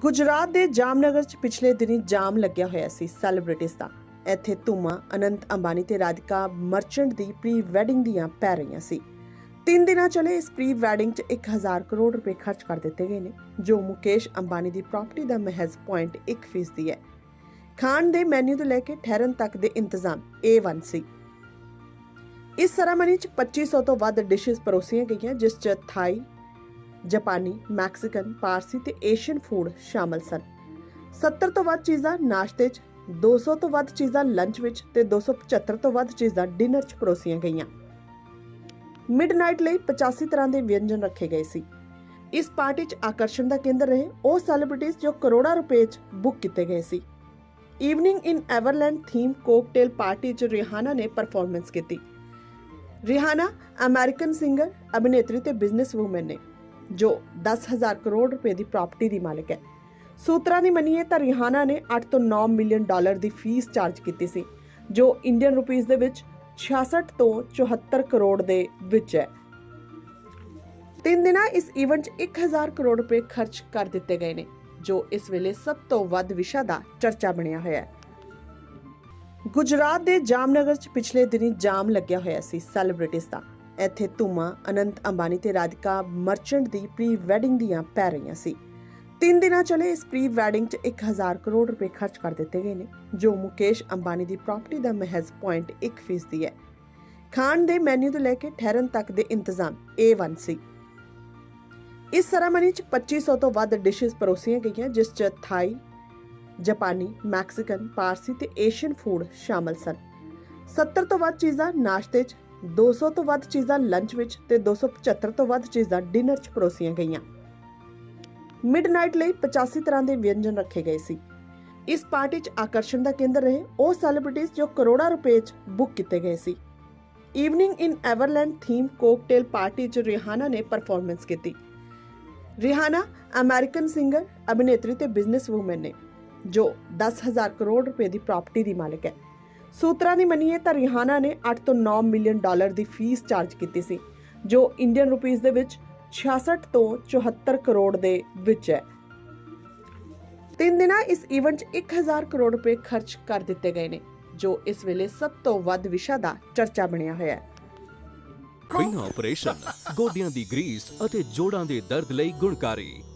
ਗੁਜਰਾਤ ਦੇ ਜਾਮਨਗਰ 'ਚ ਪਿਛਲੇ ਦਿਨੀ ਜਾਮ ਲੱਗਿਆ ਹੋਇਆ ਸੀ ਸੈਲੀਬ੍ਰਿਟੀਜ਼ ਦਾ। ਇੱਥੇ ਧੂਮਾ ਅਨੰਤ ਅੰਬਾਨੀ ਤੇ ਰਾਧਿਕਾ ਮਰਚੈਂਟ ਦੀ ਪ੍ਰੀ ਵੈਡਿੰਗ ਦੀਆਂ ਪੈ ਰਹੀਆਂ ਸੀ। ਤਿੰਨ ਦਿਨਾਂ ਚਲੇ ਇਸ ਪ੍ਰੀ ਵੈਡਿੰਗ 'ਚ 1000 ਕਰੋੜ ਰੁਪਏ ਖਰਚ ਕਰ ਦਿੱਤੇ ਗਏ ਨੇ, ਜੋ ਮੁਕੇਸ਼ ਅੰਬਾਨੀ ਦੀ ਪ੍ਰਾਪਰਟੀ ਦਾ ਮਹਿਜ਼ 0.1% ਦੀ ਹੈ। ਖਾਣ ਦੇ ਮੈਨੂ ਤੋਂ ਲੈ ਕੇ ਠਹਿਰਨ ਤੱਕ ਦੇ ਇੰਤਜ਼ਾਮ A1 ਸੀ। ਇਸ ਸੈਰਾਮਨੀ 'ਚ 2500 ਤੋਂ ਵੱਧ ਡਿਸ਼ਸ ਪਰੋਸੀਆਂ ਗਈਆਂ, ਜਿਸ 'ਚ ਥਾਈ ਜਾਪਾਨੀ, ਮੈਕਸੀਕਨ, ਪਾਰਸੀ ਤੇ ਏਸ਼ੀਅਨ ਫੂਡ ਸ਼ਾਮਲ ਸਨ। 70 ਤੋਂ ਵੱਧ ਚੀਜ਼ਾਂ ਨਾਸ਼ਤੇ 'ਚ 200 ਤੋਂ ਵੱਧ ਚੀਜ਼ਾਂ ਲੰਚ ਵਿੱਚ ਤੇ 275 ਤੋਂ ਵੱਧ ਚੀਜ਼ਾਂ ਡਿਨਰ 'ਚ ਪਰੋਸੀਆਂ ਗਈਆਂ। ਮਿਡਨਾਈਟ ਲਈ 85 ਤਰ੍ਹਾਂ ਦੇ ਵਿਅੰਜਨ ਰੱਖੇ ਗਏ ਸੀ। ਇਸ ਪਾਰਟੀ 'ਚ ਆਕਰਸ਼ਣ ਦਾ ਕੇਂਦਰ ਰਹੇ ਉਹ ਸੈਲੀਬ੍ਰਿਟੀਜ਼ ਜੋ ਕਰੋੜਾਂ ਰੁਪਏ 'ਚ ਬੁੱਕ ਕੀਤੇ ਗਏ ਸੀ। Evening in Everland theme cocktail party 'ਚ ਰਿਹਾਨਾ ਨੇ ਪਰਫਾਰਮੈਂਸ ਕੀਤੀ। ਰਿਹਾਨਾ ਅਮਰੀਕਨ ਸਿੰਗਰ ਅਭਿਨੇਤਰੀ ਤੇ ਬਿਜ਼ਨਸਵੂਮਨ ਨੇ। ਜੋ 10000 ਕਰੋੜ ਰੁਪਏ ਦੀ ਪ੍ਰਾਪਰਟੀ ਦੀ ਮਾਲਕ ਹੈ। ਸੂਤਰਾਂ ਦੀ ਮੰਨੀਏ ਤਾਂ ਰਿਹਾਨਾ ਨੇ 8 ਤੋਂ 9 ਮਿਲੀਅਨ ਡਾਲਰ ਦੀ ਫੀਸ ਚਾਰਜ ਕੀਤੀ ਸੀ, ਜੋ ਇੰਡੀਅਨ ਰੁਪੀਸ ਦੇ ਵਿੱਚ 66 ਤੋਂ 74 ਕਰੋੜ ਦੇ ਵਿੱਚ ਹੈ। ਤਿੰਨ ਦਿਨਾਂ ਇਸ ਇਵੈਂਟ 'ਚ 1000 ਕਰੋੜ ਰੁਪਏ ਖਰਚ ਕਰ ਦਿੱਤੇ ਗਏ ਨੇ, ਜੋ ਇਸ ਵੇਲੇ ਸਭ ਤੋਂ ਵੱਧ ਵਿਸ਼ਾ ਦਾ ਚਰਚਾ ਬਣਿਆ ਹੋਇਆ ਹੈ। ਗੁਜਰਾਤ ਦੇ ਜਾਮਨਗਰ 'ਚ ਪਿਛਲੇ ਦਿਨੀ ਜਾਮ ਲੱਗਿਆ ਹੋਇਆ ਸੀ ਸੈਲੀਬ੍ਰਿਟੀਜ਼ ਦਾ। ਇੱਥੇ ਧੂਮਾ ਅਨੰਤ ਅੰਬਾਨੀ ਤੇ ਰਾਧਿਕਾ ਮਰਚੈਂਟ ਦੀ ਪ੍ਰੀ ਵੈਡਿੰਗ ਦੀਆਂ ਪੈ ਰਹੀਆਂ ਸੀ। ਤਿੰਨ ਦਿਨਾਂ ਚਲੇ ਇਸ ਪ੍ਰੀ ਵੈਡਿੰਗ 'ਚ 1000 ਕਰੋੜ ਰੁਪਏ ਖਰਚ ਕਰ ਦਿੱਤੇ ਗਏ ਨੇ, ਜੋ ਮੁਕੇਸ਼ ਅੰਬਾਨੀ ਦੀ ਪ੍ਰਾਪਰਟੀ ਦਾ ਮਹਿਜ਼ 0.1% ਦੀ ਹੈ। ਖਾਣ ਦੇ ਮੈਨੂ ਤੋਂ ਲੈ ਕੇ ਠਹਿਰਨ ਤੱਕ ਦੇ ਇੰਤਜ਼ਾਮ A1 ਸੀ। ਇਸ ਸੈਰਾਮਨੀ 'ਚ 2500 ਤੋਂ ਵੱਧ ਡਿਸ਼ਸ ਪਰੋਸੀਆਂ ਗਈਆਂ, ਜਿਸ 'ਚ ਥਾਈ, ਜਾਪਾਨੀ, ਮੈਕਸੀਕਨ, ਪਾਰਸੀ ਤੇ ਏਸ਼ੀਅਨ ਫੂਡ ਸ਼ਾਮਲ ਸਨ। 70 ਤੋਂ ਵੱਧ ਚੀਜ਼ਾਂ ਨਾਸ਼ਤੇ 'ਚ 200 ਤੋਂ ਵੱਧ ਚੀਜ਼ਾਂ ਲੰਚ ਵਿੱਚ ਤੇ 275 ਤੋਂ ਵੱਧ ਚੀਜ਼ਾਂ ਡਿਨਰ 'ਚ ਪਰੋਸੀਆਂ ਗਈਆਂ। ਮਿਡਨਾਈਟ ਲਈ 85 ਤਰ੍ਹਾਂ ਦੇ ਵਿਅੰਜਨ ਰੱਖੇ ਗਏ ਸੀ। ਇਸ ਪਾਰਟੀ 'ਚ ਆਕਰਸ਼ਣ ਦਾ ਕੇਂਦਰ ਰਹੇ ਉਹ ਸੈਲੀਬ੍ਰਿਟੀਜ਼ ਜੋ ਕਰੋੜਾਂ ਰੁਪਏ 'ਚ ਬੁੱਕ ਕੀਤੇ ਗਏ ਸੀ। Evening in Everland theme cocktail party 'ਚ ਰਿਹਾਨਾ ਨੇ ਪਰਫਾਰਮੈਂਸ ਕੀਤੀ। ਰਿਹਾਨਾ ਅਮਰੀਕਨ ਸਿੰਗਰ ਅਭਿਨੇਤਰੀ ਤੇ ਬਿਜ਼ਨਸਵੂਮਨ ਨੇ, ਜੋ 10000 ਕਰੋੜ ਰੁਪਏ ਦੀ ਪ੍ਰਾਪਰਟੀ ਦੀ ਮਾਲਕ ਹੈ। ਸੂਤਰਾਂ ਦੀ ਮੰਨੀਏ ਤਾਂ ਰਿਹਾਨਾ ਨੇ 8 ਤੋਂ 9 ਮਿਲੀਅਨ ਡਾਲਰ ਦੀ ਫੀਸ ਚਾਰਜ ਕੀਤੀ ਸੀ, ਜੋ ਇੰਡੀਅਨ ਰੁਪੀਸ ਦੇ ਵਿੱਚ 66 ਤੋਂ 74 ਕਰੋੜ ਦੇ ਵਿੱਚ ਹੈ। ਤਿੰਨ ਦਿਨਾਂ ਇਸ ਇਵੈਂਟ 'ਚ 1000 ਕਰੋੜ ਰੁਪਏ ਖਰਚ ਕਰ ਦਿੱਤੇ ਗਏ ਨੇ, ਜੋ ਇਸ ਵੇਲੇ ਸਭ ਤੋਂ ਵੱਧ ਵਿਸ਼ਾ ਦਾ ਚਰਚਾ ਬਣਿਆ ਹੋਇਆ ਹੈ। ਬਿਨਾਂ ਆਪਰੇਸ਼ਨ ਗੋਡਿਆਂ ਦੀ ਗਰੀਸ ਅਤੇ ਜੋੜਾਂ ਦੇ ਦਰਦ ਲਈ ਗੁਣਕਾਰੀ।